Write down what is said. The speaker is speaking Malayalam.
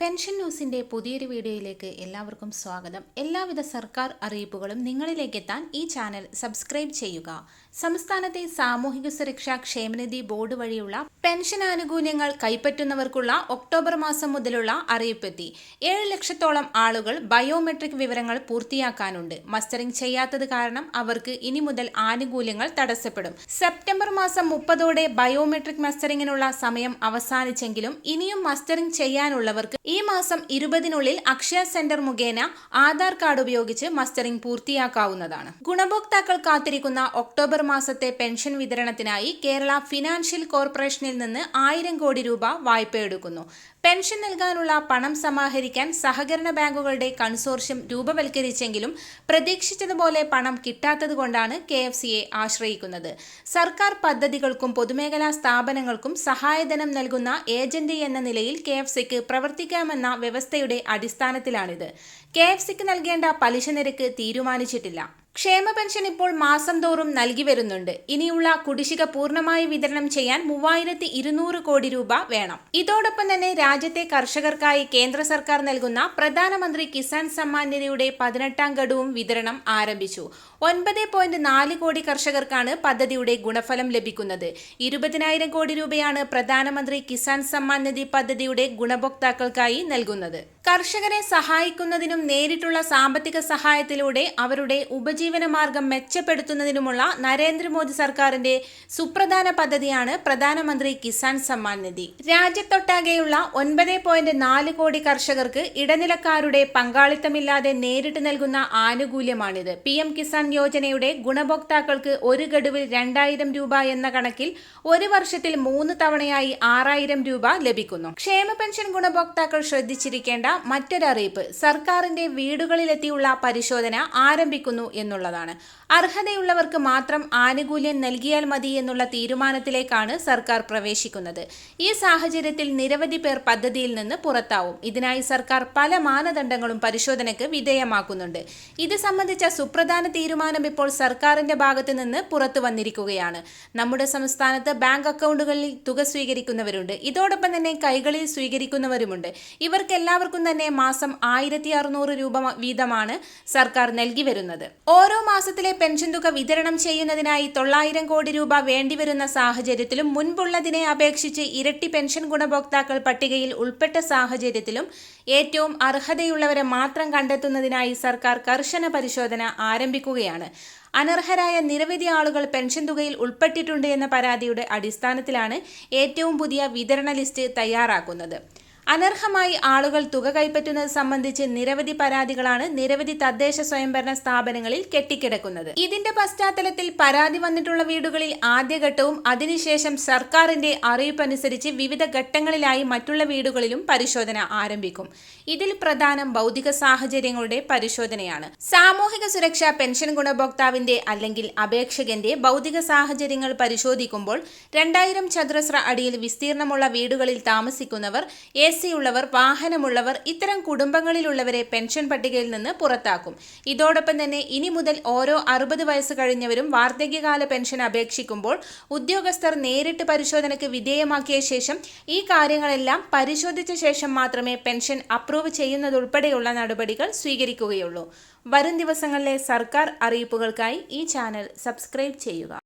പെൻഷൻ ന്യൂസിന്റെ പുതിയൊരു വീഡിയോയിലേക്ക് എല്ലാവർക്കും സ്വാഗതം. എല്ലാവിധ സർക്കാർ അറിയിപ്പുകളും നിങ്ങളിലേക്ക് എത്താൻ ഈ ചാനൽ സബ്സ്ക്രൈബ് ചെയ്യുക. സംസ്ഥാനത്തെ സാമൂഹിക സുരക്ഷാ ക്ഷേമനിധി ബോർഡ് വഴിയുള്ള പെൻഷൻ ആനുകൂല്യങ്ങൾ കൈപ്പറ്റുന്നവർക്കുള്ള ഒക്ടോബർ മാസം മുതലുള്ള അറിയിപ്പെത്തി. ഏഴ് ലക്ഷത്തോളം ആളുകൾ ബയോമെട്രിക് വിവരങ്ങൾ പൂർത്തിയാക്കാനുണ്ട്. മസ്റ്ററിംഗ് ചെയ്യാത്തത് കാരണം അവർക്ക് ഇനി മുതൽ ആനുകൂല്യങ്ങൾ തടസ്സപ്പെടും. സെപ്റ്റംബർ മാസം മുപ്പതോടെ ബയോമെട്രിക് മസ്റ്ററിംഗിനുള്ള സമയം അവസാനിച്ചെങ്കിലും ഇനിയും മസ്റ്ററിംഗ് ചെയ്യാനുള്ളവർക്ക് ഈ മാസം ഇരുപതിനുള്ളിൽ അക്ഷയ സെന്റർ മുഖേന ആധാർ കാർഡ് ഉപയോഗിച്ച് മസ്റ്ററിംഗ് പൂർത്തിയാക്കാവുന്നതാണ്. ഗുണഭോക്താക്കൾ കാത്തിരിക്കുന്ന ഒക്ടോബർ മാസത്തെ പെൻഷൻ വിതരണത്തിനായി കേരള ഫിനാൻഷ്യൽ കോർപ്പറേഷനിൽ നിന്ന് ആയിരം കോടി രൂപ വായ്പ എടുക്കുന്നു പെൻഷൻ നൽകാനുള്ള പണം സമാഹരിക്കാൻ സഹകരണ ബാങ്കുകളുടെ കൺസോർഷ്യം രൂപവൽക്കരിച്ചെങ്കിലും പ്രതീക്ഷിച്ചതുപോലെ പണം കിട്ടാത്തതുകൊണ്ടാണ് കെ എഫ് സിയെ ആശ്രയിക്കുന്നത്. സർക്കാർ പദ്ധതികൾക്കും പൊതുമേഖലാ സ്ഥാപനങ്ങൾക്കും സഹായധനം നൽകുന്ന ഏജന്റ് എന്ന നിലയിൽ കെ എഫ് സിക്ക് പ്രവർത്തിക്കാമെന്ന വ്യവസ്ഥയുടെ അടിസ്ഥാനത്തിലാണിത്. കെ എഫ് സിക്ക് നൽകേണ്ട പലിശ നിരക്ക് തീരുമാനിച്ചിട്ടില്ല. ക്ഷേമ പെൻഷൻ ഇപ്പോൾ മാസം തോറും നൽകി വരുന്നുണ്ട്. ഇനിയുള്ള കുടിശ്ശിക പൂർണമായി വിതരണം ചെയ്യാൻ മൂവായിരത്തി ഇരുന്നൂറ് കോടി രൂപ വേണം. ഇതോടൊപ്പം തന്നെ രാജ്യത്തെ കർഷകർക്കായി കേന്ദ്ര സർക്കാർ നൽകുന്ന പ്രധാനമന്ത്രി കിസാൻ സമ്മാൻ നിധിയുടെ പതിനെട്ടാം ഗഡുവും വിതരണം ആരംഭിച്ചു. ഒൻപത് പോയിന്റ് നാല് കോടി കർഷകർക്കാണ് പദ്ധതിയുടെ ഗുണഫലം ലഭിക്കുന്നത്. ഇരുപതിനായിരം കോടി രൂപയാണ് പ്രധാനമന്ത്രി കിസാൻ സമ്മാൻ നിധി പദ്ധതിയുടെ ഗുണഭോക്താക്കൾക്കായി നൽകുന്നത്. കർഷകരെ സഹായിക്കുന്നതിനും നേരിട്ടുള്ള സാമ്പത്തിക സഹായത്തിലൂടെ അവരുടെ ഉപജീവന മാർഗം മെച്ചപ്പെടുത്തുന്നതിനുമുള്ള നരേന്ദ്രമോദി സർക്കാരിന്റെ സുപ്രധാന പദ്ധതിയാണ് പ്രധാനമന്ത്രി കിസാൻ സമ്മാൻ നിധി. രാജ്യത്തൊട്ടാകെയുള്ള ഒൻപത് പോയിന്റ് നാല് കോടി കർഷകർക്ക് ഇടനിലക്കാരുടെ പങ്കാളിത്തമില്ലാതെ നേരിട്ട് നൽകുന്ന ആനുകൂല്യമാണിത്. പി എം കിസാൻ യോജനയുടെ ഗുണഭോക്താക്കൾക്ക് ഒരു ഗഡുവിൽ രണ്ടായിരം രൂപ എന്ന കണക്കിൽ ഒരു വർഷത്തിൽ മൂന്ന് തവണയായി ആറായിരം രൂപ ലഭിക്കുന്നു. ക്ഷേമ പെൻഷൻ ഗുണഭോക്താക്കൾ ശ്രദ്ധിച്ചിരിക്കേണ്ട മറ്റൊരറിയിപ്പ്. സർക്കാരിന്റെ വീടുകളിലെത്തിയുള്ള പരിശോധന ആരംഭിക്കുന്നു എന്നുള്ളതാണ്. അർഹതയുള്ളവർക്ക് മാത്രം ആനുകൂല്യം നൽകിയാൽ മതി എന്നുള്ള തീരുമാനത്തിലേക്കാണ് സർക്കാർ പ്രവേശിക്കുന്നത്. ഈ സാഹചര്യത്തിൽ നിരവധി പേർ പദ്ധതിയിൽ നിന്ന് പുറത്താവും. ഇതിനായി സർക്കാർ പല മാനദണ്ഡങ്ങളും പരിശോധനയ്ക്ക് വിധേയമാക്കുന്നുണ്ട്. ഇത് സംബന്ധിച്ച സുപ്രധാന തീരുമാനം ഇപ്പോൾ സർക്കാരിന്റെ ഭാഗത്ത് നിന്ന് പുറത്തു വന്നിരിക്കുകയാണ്. നമ്മുടെ സംസ്ഥാനത്ത് ബാങ്ക് അക്കൗണ്ടുകളിൽ തുക സ്വീകരിക്കുന്നവരുണ്ട്. ഇതോടൊപ്പം തന്നെ കൈകളിൽ സ്വീകരിക്കുന്നവരുമുണ്ട്. ഇവർക്ക് എല്ലാവർക്കും തന്നെ മാസം ആയിരത്തി അറുന്നൂറ് രൂപ വീതമാണ് സർക്കാർ നൽകി വരുന്നത്. ഓരോ മാസത്തിലെ പെൻഷൻ തുക വിതരണം ചെയ്യുന്നതിനായി തൊള്ളായിരം കോടി രൂപ വേണ്ടിവരുന്ന സാഹചര്യത്തിലും മുൻപുള്ളതിനെ അപേക്ഷിച്ച് ഇരട്ടി പെൻഷൻ ഗുണഭോക്താക്കൾ പട്ടികയിൽ ഉൾപ്പെട്ട സാഹചര്യത്തിലും ഏറ്റവും അർഹതയുള്ളവരെ മാത്രം കണ്ടെത്തുന്നതിനായി സർക്കാർ കർശന പരിശോധന ആരംഭിക്കുകയാണ്. അനർഹരായ നിരവധി ആളുകൾ പെൻഷൻ തുകയിൽ ഉൾപ്പെട്ടിട്ടുണ്ട് എന്ന പരാതിയുടെ അടിസ്ഥാനത്തിലാണ് ഏറ്റവും പുതിയ വിതരണ ലിസ്റ്റ് തയ്യാറാക്കുന്നത്. അനർഹമായി ആളുകൾ തുക കൈപ്പറ്റുന്നത് സംബന്ധിച്ച് നിരവധി പരാതികളാണ് നിരവധി തദ്ദേശ സ്വയംഭരണ സ്ഥാപനങ്ങളിൽ കെട്ടിക്കിടക്കുന്നത്. ഇതിന്റെ പശ്ചാത്തലത്തിൽ പരാതി വന്നിട്ടുള്ള വീടുകളിൽ ആദ്യഘട്ടവും അതിനുശേഷം സർക്കാരിന്റെ അറിയിപ്പനുസരിച്ച് വിവിധ ഘട്ടങ്ങളിലായി മറ്റുള്ള വീടുകളിലും പരിശോധന ആരംഭിക്കും. ഇതിൽ പ്രധാനം ഭൗതിക സാഹചര്യങ്ങളുടെ പരിശോധനയാണ്. സാമൂഹിക സുരക്ഷാ പെൻഷൻ ഗുണഭോക്താവിന്റെ അല്ലെങ്കിൽ അപേക്ഷകന്റെ ഭൗതിക സാഹചര്യങ്ങൾ പരിശോധിക്കുമ്പോൾ രണ്ടായിരം ചതുരശ്ര അടിയിൽ വിസ്തീർണമുള്ള വീടുകളിൽ താമസിക്കുന്നവർ എ സി ഉള്ളവർ വാഹനമുള്ളവർ ഇത്തരം കുടുംബങ്ങളിലുള്ളവരെ പെൻഷൻ പട്ടികയിൽ നിന്ന് പുറത്താക്കും. ഇതോടൊപ്പം തന്നെ ഇനി മുതൽ ഓരോ അറുപത് വയസ്സ് കഴിഞ്ഞവരും വാർദ്ധക്യകാല പെൻഷൻ അപേക്ഷിക്കുമ്പോൾ ഉദ്യോഗസ്ഥർ നേരിട്ട് പരിശോധനയ്ക്ക് വിധേയമാക്കിയ ശേഷം ഈ കാര്യങ്ങളെല്ലാം പരിശോധിച്ച ശേഷം മാത്രമേ പെൻഷൻ അപ്രൂവ് ചെയ്യുന്നതുൾപ്പെടെയുള്ള നടപടികൾ സ്വീകരിക്കുകയുള്ളൂ. വരും ദിവസങ്ങളിലെ സർക്കാർ അറിയിപ്പുകൾക്കായി ഈ ചാനൽ സബ്സ്ക്രൈബ് ചെയ്യുക.